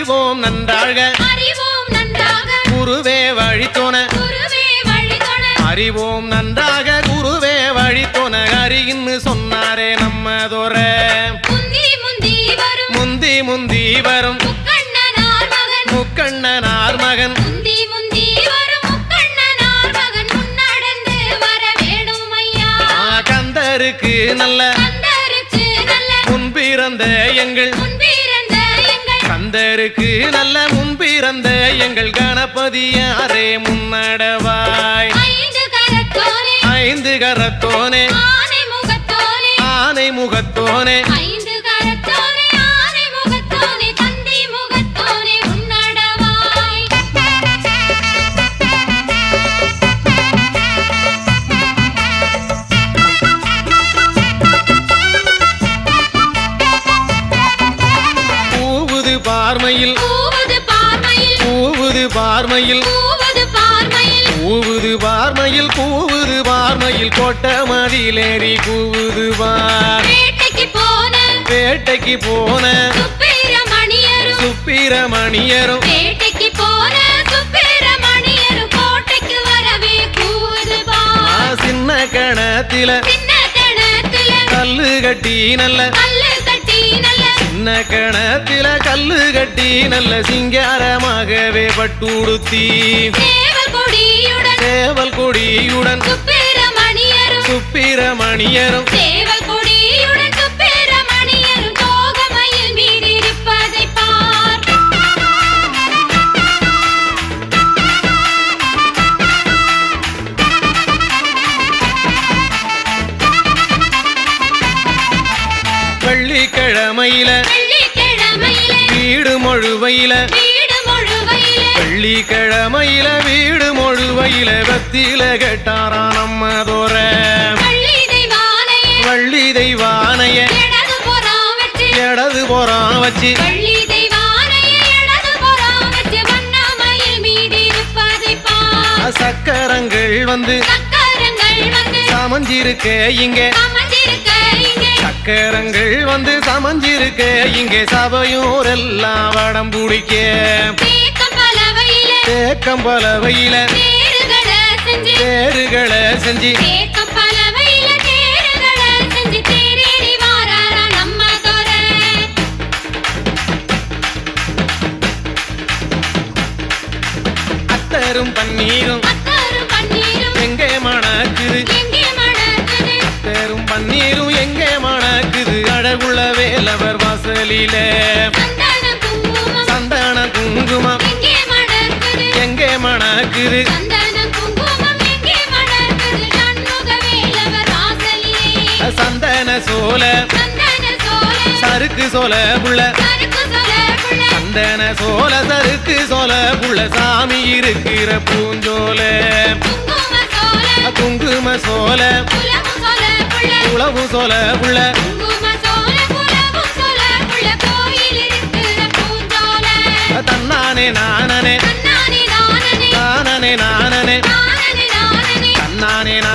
அறிவோம் நன்றாக. குருவே வழிதொட அறிவோம் நன்றாக. குருவே வழித்தோன அறின்னு சொன்னாரே நம்மதொர. முந்தி முந்தி வரும். முந்தி முந்தி வரும். முக்கண்ணனார் மகன். முக்கண்ணனார் மகன். முந்தி முந்தி வரும். முக்கண்ணனார் மகன் முன்னடந்து வர வேணும் ஐயா. ஆ, கந்தருக்கு நல்ல. முன்பிறந்த எங்கள். கந்தருக்கு நல்ல முன்பிறந்த எங்கள் கணபதியாரே முன்னடவாய். ஐந்து கரத்தோனே. ஆனை முகத்தோனே. பூவுது பார்மையில். பூவது பார்மையில். பூவுது பார்மையில் கொட்ட மதிலேறி கூவுது பார் வேட்டைக்கு போன சுப்பிரமணியரும். வேட்டைக்கு போன சுப்பிரமணியரும் கோட்டைக்கு வரவே கூவுது பார் சின்ன கணத்தில கல்லு கட்டி நல்ல சின்ன கணத்தில கல்லு கட்டி நல்ல சிங்காரமாகவே பட்டுடுத்தி சேவல் கொடியுடன் சுப்பிரமணியரும் சுப்பிரமணியரும் வெள்ளிக்கிழமையில வீடு மொழுவையில வெள்ளிக்கிழமையில வீடு மொழுவையில வெத்தில கேட்டாரா நம்ம தோற. வள்ளி தெய்வானைய இடது புறம் வச்சு. சக்கரங்கள் வந்து சமஞ்சிருக்க இங்கே. சக்கரங்கள் வந்து சமஞ்சிருக்க இங்க சபையோரெல்லாம் வடம் பிடிக்க தேக்கம் பலவையிலே தேறுகளை செஞ்சு. தேறுகளை வாசலில சந்தன குங்குமம். எங்கே மணக்குது? சந்தன சோல சந்தன சோலை புள்ள. சந்தன சோல சறுக்கு சோல புள்ள. சாமி இருக்கிற பூஞ்சோல. குங்கும சோலை குலமு சோலை புள்ள. కన్నానే నా